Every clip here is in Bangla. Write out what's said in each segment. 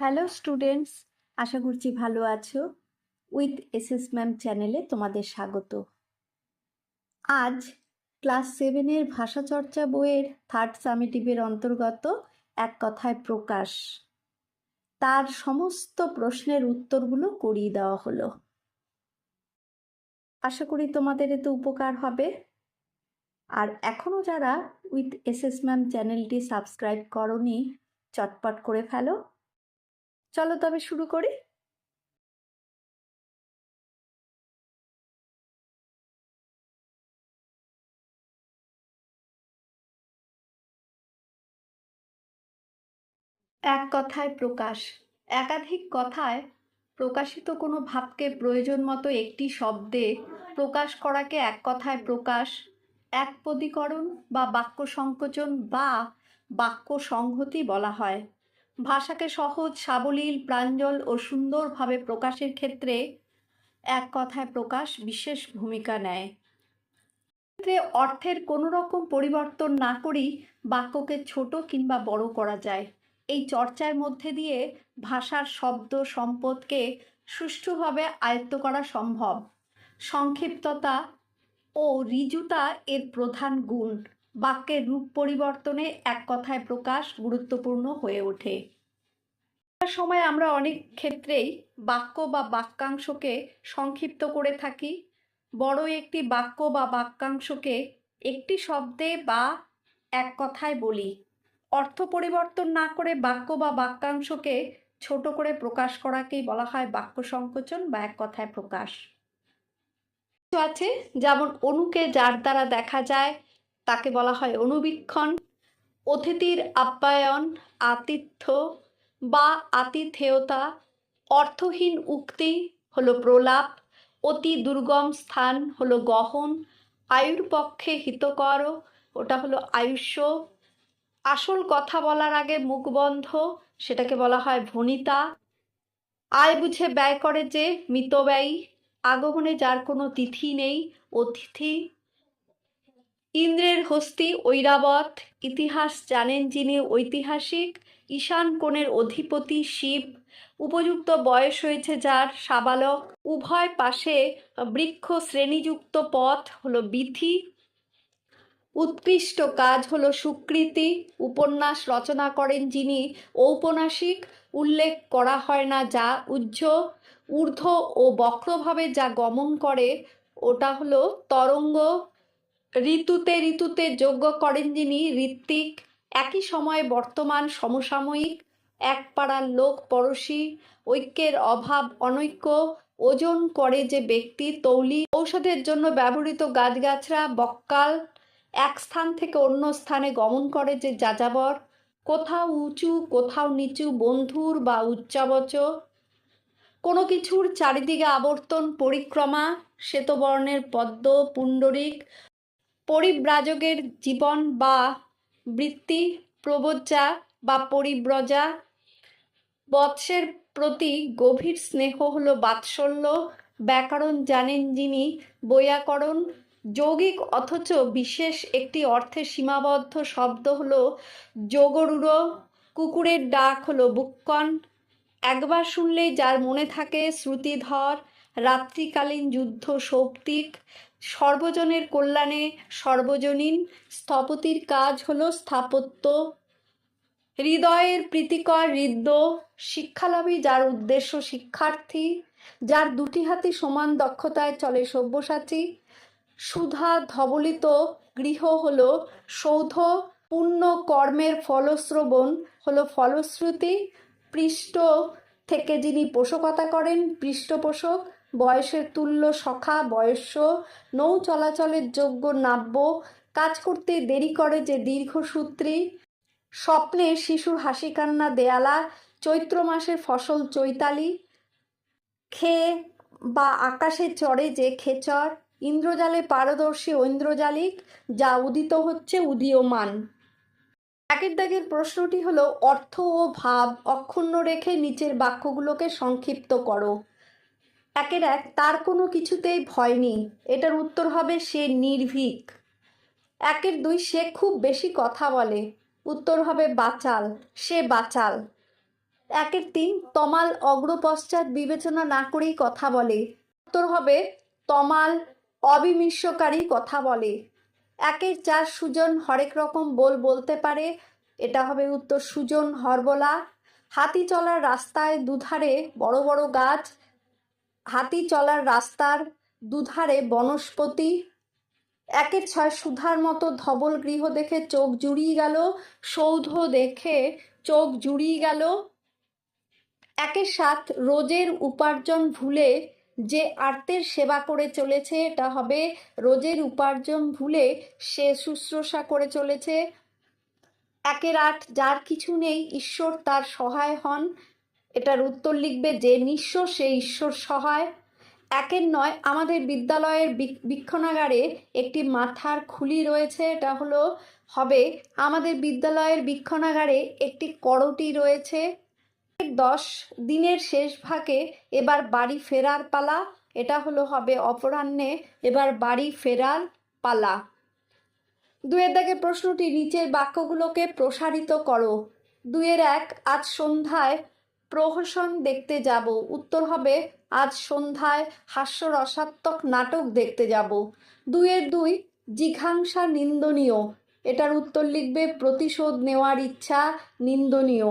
হ্যালো স্টুডেন্টস আশা করছি ভালো আছো। উইথ এসএস ম্যাম চ্যানেলে তোমাদের স্বাগত। আজ ক্লাস সেভেনের ভাষাচর্চা বইয়ের থার্ড সামিটিভের অন্তর্গত এক কথায় প্রকাশ। তার সমস্ত প্রশ্নের উত্তরগুলো করিয়ে দেওয়া হলো। আশা করি তোমাদের এতে উপকার হবে। আর এখনও যারা উইথ এসএস ম্যাম চ্যানেলটি সাবস্ক্রাইব করনি, চটপট করে ফেলো। চলো তবে শুরু করি। এক কথায় প্রকাশ। একাধিক কথায় প্রকাশিত কোনো ভাবকে প্রয়োজন মতো একটি শব্দে প্রকাশ করাকে এক কথায় প্রকাশ একপদীকরণ বা বাক্য সংকোচন বা বাক্য সংহতি বলা হয়। ভাষাকে সহজ, সাবলীল, প্রাঞ্জল ও সুন্দরভাবে প্রকাশের ক্ষেত্রে এক কথায় প্রকাশ বিশেষ ভূমিকা নেয়। ক্ষেত্রে অর্থের কোনো রকম পরিবর্তন না করেই বাক্যকে ছোট কিংবা বড় করা যায়। এই চর্চার মধ্যে দিয়ে ভাষার শব্দ, সম্পদকে সুষ্ঠুভাবে আয়ত্ত করা সম্ভব। সংক্ষিপ্ততা ও ঋজুতা এর প্রধান গুণ। বাক্যের রূপ পরিবর্তনে এক কথায় প্রকাশ গুরুত্বপূর্ণ হয়ে ওঠে। সময় আমরা অনেক ক্ষেত্রেই বাক্য বা বাক্যাংশকে সংক্ষিপ্ত করে থাকি। বড় একটি বাক্য বা বাক্যাংশকে একটি শব্দে বা এক কথায় বলি। অর্থ পরিবর্তন না করে বাক্য বা বাক্যাংশকে ছোট করে প্রকাশ করাকেই বলা হয় বাক্য সংকোচন বা এক কথায় প্রকাশ। আছে যেমন অনুকে যার দ্বারা দেখা যায় তাকে বলা হয় অনুবীক্ষণ, অতিথির আপ্যায়ন, আতিথ্য বা আতিথেয়তা, অর্থহীন উক্তি হলো প্রলাপ, অতি দুর্গম স্থান হলো গহন, আয়ুর পক্ষে হিতকর, ওটা হলো আয়ুষ্য। আসল কথা বলার আগে মুখ বন্ধ, সেটাকে বলা হয় ভনিতা আয় বুঝে ব্যয় করে যে, মিতব্যয়ী। আগমনে যার কোনো তিথি নেই, অতিথি। ইন্দ্রের হস্তি ঐরাবত, ইতিহাস জানেন যিনি ঐতিহাসিক, ঈশান কোণের অধিপতি শিব, উপযুক্ত বয়স হয়েছে যার সাবালক, উভয় পাশে বৃক্ষ শ্রেণীযুক্ত পথ হলো বিথি উৎকৃষ্ট কাজ হলো সুকৃতি, উপন্যাস রচনা করেন যিনি ঔপন্যাসিক, উল্লেখ করা হয় না যা উজ্জ ঊর্ধ্ব ও বক্রভাবে যা গমন করে, ওটা হলো তরঙ্গ ঋতুতে ঋতুতে যোগ্য করেন যিনি, ঋত্বিক, একই সময়ে বর্তমান সমসাময়িক, এক পাড়ার লোক পড়শি, ঐক্যের অভাব অনৈক্য, ওজন করে যে ব্যক্তি তৌলি, ঔষধের জন্য ব্যবহৃত গাছগাছরা, বক্কাল, এক স্থান থেকে অন্য স্থানে গমন করে যে যাযাবর, কোথাও উঁচু, কোথাও নিচু, বন্ধুর বা উচ্চাবচ। কোনো কিছুর চারিদিকে আবর্তন পরিক্রমা, শ্বেতবর্ণের পদ্ম, পুণ্ডরিক পরিব্রাজকের জীবন বা বৃত্তি, প্রবজ্জা বা পরিব্রজা। বৎসের প্রতি গভীর স্নেহ হলো বাৎসল্য। ব্যাকরণ জানেন যিনি বৈয়াকরণ। যৌগিক অথচ বিশেষ একটি অর্থে সীমাবদ্ধ শব্দ হলো যোগরুড়ো কুকুরের ডাক হলো বুক্কন। একবার শুনলেই যার মনে থাকে শ্রুতিধর। রাত্রিকালীন যুদ্ধ সৌপ্তিক সর্বজনের কল্যাণে সর্বজনীন স্থপতির কাজ হলো স্থাপত্য। হৃদয়ের প্রীতিকর হৃদ্য শিক্ষালাভী যার উদ্দেশ্য শিক্ষার্থী, যার দুটি হাতি সমান দক্ষতায় চলে সব্যসাচী। সুধা ধবলিত গৃহ হলো সৌধ পূর্ণ কর্মের ফলশ্রবণ হলো ফলশ্রুতি। পৃষ্ঠ থেকে যিনি পোষকতা করেন, পৃষ্ঠপোষক। বয়সের তুল্য সখা, বয়স্য, নৌ চলাচলের যোগ্য নাব্য, কাজ করতে দেরি করে যে দীর্ঘসূত্রী স্বপ্নে শিশুর হাসি কান্না দেয়ালা, চৈত্র মাসের ফসল চৈতালি। খেয়ে বা আকাশে চড়ে যে খেচর, ইন্দ্রজালে পারদর্শী ঐন্দ্রজালিক যা উদিত হচ্ছে উদীয়মান। একের দাগের প্রশ্নটি হলো, অর্থ ও ভাব অক্ষুণ্ণ রেখে নিচের বাক্যগুলোকে সংক্ষিপ্ত করো। একের এক তার কোনো কিছুতেই ভয় নেই। এটার উত্তর হবে সে নির্ভীক। একের দুই সে খুব বেশি কথা বলে। উত্তর হবে বাচাল, সে বাচাল। একের তিন তমাল অগ্রপশ্চাৎ বিবেচনা না করেই কথা বলে। উত্তর হবে তমাল অবিমিশ্রকারী কথা বলে। একের চার সুজন হরেক রকম বল বলতে পারে। এটা হবে উত্তর সুজন হরবলা। হাতি চলার রাস্তায় দুধারে বড় বড় গাছ। হাতি চলার রাস্তার দুধারে বনস্পতি, একের ছয় সুধার মতো ধবল গৃহ দেখে চোখ জুড়িয়ে গেল, সৌধ দেখে চোখ জুড়িয়ে গেল। একের সাত রোজের উপার্জন ভুলে যে আর্তের সেবা করে চলেছে, এটা হবে রোজের উপার্জন ভুলে সে শুশ্রূষা করে চলেছে। একের আট যার কিছু নেই, ঈশ্বর তার সহায় হন। এটার উত্তর লিখবে যে নিঃস্ব সে ঈশ্বর সহায়। একের নয়, আমাদের বিদ্যালয়ের বীক্ষণাগারে একটি মাথার খুলি রয়েছে। এটা হলো, হবে, আমাদের বিদ্যালয়ের বীক্ষণাগারে একটি করটি রয়েছে। দশ, দিনের শেষ ভাগে এবার বাড়ি ফেরার পালা। এটা হলো, হবে, অপরাহ্নে এবার বাড়ি ফেরার পালা। দুয়ের দাগে প্রশ্নটি নিচের বাক্যগুলোকে প্রসারিত করো। দুয়ের এক, আজ সন্ধ্যায় প্রহসন দেখতে যাব। উত্তর হবে, আজ সন্ধ্যায় হাস্যরসাত্মক নাটক দেখতে যাব। দুয়ের দুই, জিঘাংসা নিন্দনীয়। এটার উত্তর লিখবে, প্রতিশোধ নেওয়ার ইচ্ছা নিন্দনীয়।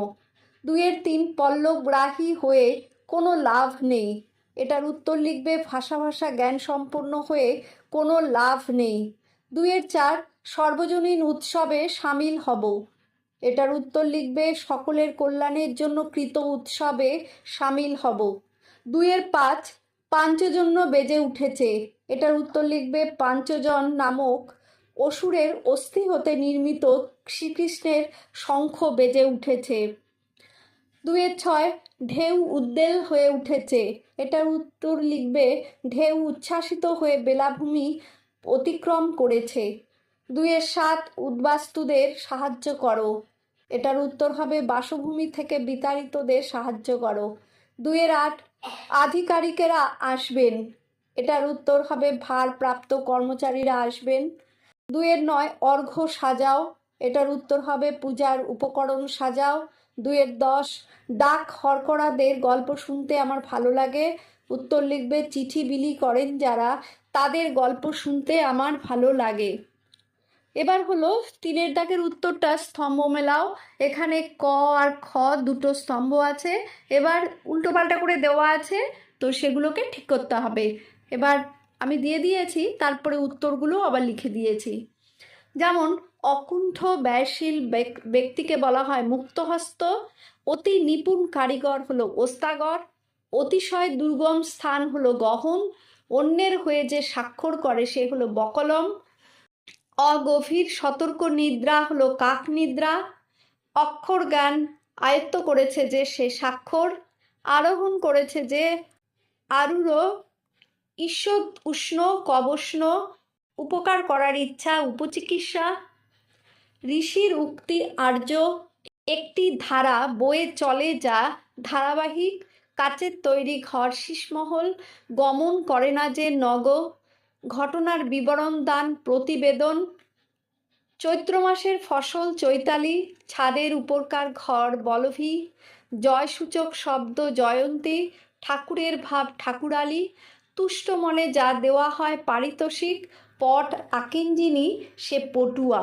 দুয়ের তিন, পল্লবগ্রাহী হয়ে কোনো লাভ নেই। এটার উত্তর লিখবে ভাষা ভাষা জ্ঞান সম্পন্ন হয়ে কোনো লাভ নেই। দুয়ের চার, সর্বজনীন উৎসবে সামিল হব। এটার উত্তর লিখবে, সকলের কল্যাণের জন্য কৃত উৎসবে সামিল হব। দুইয়ের পাঁচ, পাঞ্চজন্য বেজে উঠেছে। এটার উত্তর লিখবে, পাঞ্চজন নামক অসুরের অস্থি হতে নির্মিত শ্রীকৃষ্ণের শঙ্খ বেজে উঠেছে। দুয়ের ছয়, ঢেউ উদ্বেল হয়ে উঠেছে। এটার উত্তর লিখবে, ঢেউ উচ্ছ্বাসিত হয়ে বেলাভূমি অতিক্রম করেছে। দুয়ের সাত উদ্বাস্তুদের সাহায্য করো। এটার উত্তর হবে, বাসভূমি থেকে বিতাড়িতদের সাহায্য করো। দুয়ের আট, আধিকারিকেরা আসবেন। এটার উত্তর হবে, ভারপ্রাপ্ত কর্মচারীরা আসবেন। দুয়ের নয়, অর্ঘ্য সাজাও। এটার উত্তর হবে, পূজার উপকরণ সাজাও। দুয়ের দশ, ডাক হরকরাদের গল্প শুনতে আমার ভালো লাগে। উত্তর লিখবে, চিঠি বিলি করেন যারা, তাদের গল্প শুনতে আমার ভালো লাগে। এবার হলো তিনের দাগের উত্তরটা স্তম্ভ মেলাও। এখানে ক আর খ দুটো স্তম্ভ আছে। এবার উল্টোপাল্টা করে দেওয়া আছে, তো সেগুলোকে ঠিক করতে হবে। এবার আমি দিয়ে দিয়েছি, তারপরে উত্তরগুলো আবার লিখে দিয়েছি। যেমন, অকুণ্ঠ ব্যয়শীল ব্যক- ব্যক্তিকে বলা হয় মুক্তহস্ত। অতি নিপুণ কারিগর হলো ওস্তাগর। অতিশয় দুর্গম স্থান হলো গহন। অন্যের হয়ে যে স্বাক্ষর করে সে হলো বকলম। অগভীর সতর্ক নিদ্রা হলো কাক নিদ্রা। অক্ষর জ্ঞান আয়ত্ত করেছে যে সে স্বাক্ষর, আরোহণ করেছে যে আরুরো ঈশ্বর উষ্ণ কবষ্ণ, উপকার করার ইচ্ছা উপচিকিৎসা। ঋষির উক্তি আর্য, একটি ধারা বয়ে চলে যা ধারাবাহিক কাচের তৈরি ঘর, শীষমহল, গমন করে না যে নগ ঘটনার বিবরণ দান, প্রতিবেদন, চৈত্র মাসের ফসল, চৈতালি, ছাদের উপরকার ঘর, বলভী, জয়সূচক শব্দ, জয়ন্তী, ঠাকুরের ভাব, ঠাকুরালি, তুষ্ট মনে যা দেওয়া হয় পারিতোষিক, পট, আকিঞ্জিনী, সে পটুয়া।